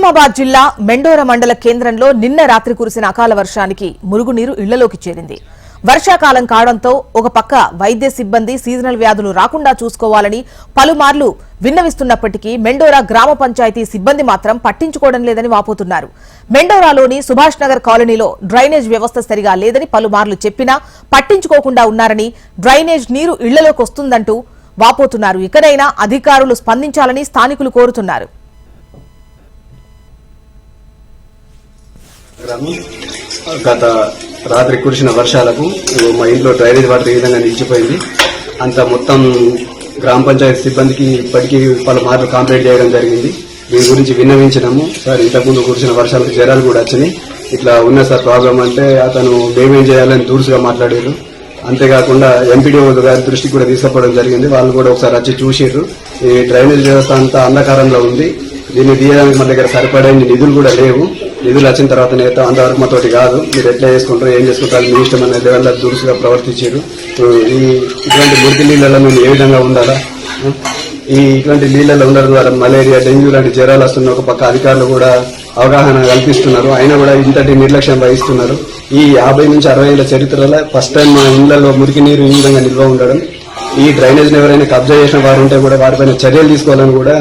నిజామాబాద్ జిల్లా మెండోర మండల కేంద్రంలో నిన్న రాత్రి కురిసిన అకాల వర్షానికి మురుగునీరు ఇళ్ళలోకి చేరింది. వర్షాకాలం కావడంతో ఒక పక్క వైద్య సిబ్బంది సీజనల్ వ్యాధులు రాకుండా చూసుకోవాలని పలుమార్లు విన్నవిస్తున్నప్పటికీ మెండోరా గ్రామ పంచాయతీ సిబ్బంది మాత్రం పట్టించుకోవడం లేదని వాపోతున్నారు. మెండోరాలోని సుభాష్ నగర్ కాలనీలో డ్రైనేజ్ వ్యవస్థ సరిగా లేదని పలుమార్లు చెప్పినా పట్టించుకోకుండా ఉన్నారని డ్రైనేజ్ నీరు ఇళ్ళలోకి వస్తుందంటూ వాపోతున్నారు. ఇకనైనా అధికారులు స్పందించాలని స్థానికులు కోరుతున్నారు. గత రాత్రి కురిసిన వర్షాలకు మా ఇంట్లో డ్రైనేజ్ వాటర్ ఈ విధంగా నిలిచిపోయింది. అంత మొత్తం గ్రామ పంచాయతీ సిబ్బందికి ఇప్పటికీ పలుమార్లు కంప్లైంట్ చేయడం జరిగింది. దీని గురించి విన్నవించినాము. సార్ ఇంతకుముందు కురిసిన వర్షాలకు జ్వరాలు కూడా వచ్చినాయి. ఇట్లా ఉన్న సార్ ప్రాబ్లం అంటే అతను మేమేం చేయాలని దూరుసుగా మాట్లాడారు. అంతేకాకుండా ఎంపీడీఓ గారి దృష్టికి కూడా తీసుకుపోవడం జరిగింది. వాళ్ళు కూడా ఒకసారి వచ్చి చూసారు ఈ డ్రైనేజ్ వ్యవస్థ అంతా అంధకారంలో ఉంది. దీన్ని తీయడానికి మన దగ్గర సరిపడే నిధులు కూడా లేవు. నిధులు వచ్చిన తర్వాత నేత అంతవరకు మాతోటి కాదు మీరు ఎట్లా చేసుకుంటారు ఏం చేసుకుంటారు మీ ఇష్టం అనేది లెవెల్లో దురుసుగా ప్రవర్తించారు? ఈ ఇటువంటి మురికి నీళ్ళలో మేము ఏ విధంగా ఉండాలా? ఈ ఇటువంటి నీళ్ళలో ఉండడం ద్వారా మలేరియా డెంగ్యూ లాంటి జ్వరాలు వస్తున్న ఒక పక్క అధికారులు కూడా అవగాహన కల్పిస్తున్నారు. అయినా కూడా ఇంతటి నిర్లక్ష్యం వహిస్తున్నారు. ఈ యాభై నుంచి అరవై ఏళ్ళ చరిత్రలో ఫస్ట్ టైం మా ఇళ్ళలో మురికి నీరు ఈ విధంగా నిల్వ ఉండడం ఈ డ్రైనేజ్ని ఎవరైనా కబ్జా చేసిన వారు ఉంటే కూడా వారిపైన చర్యలు తీసుకోవాలని కూడా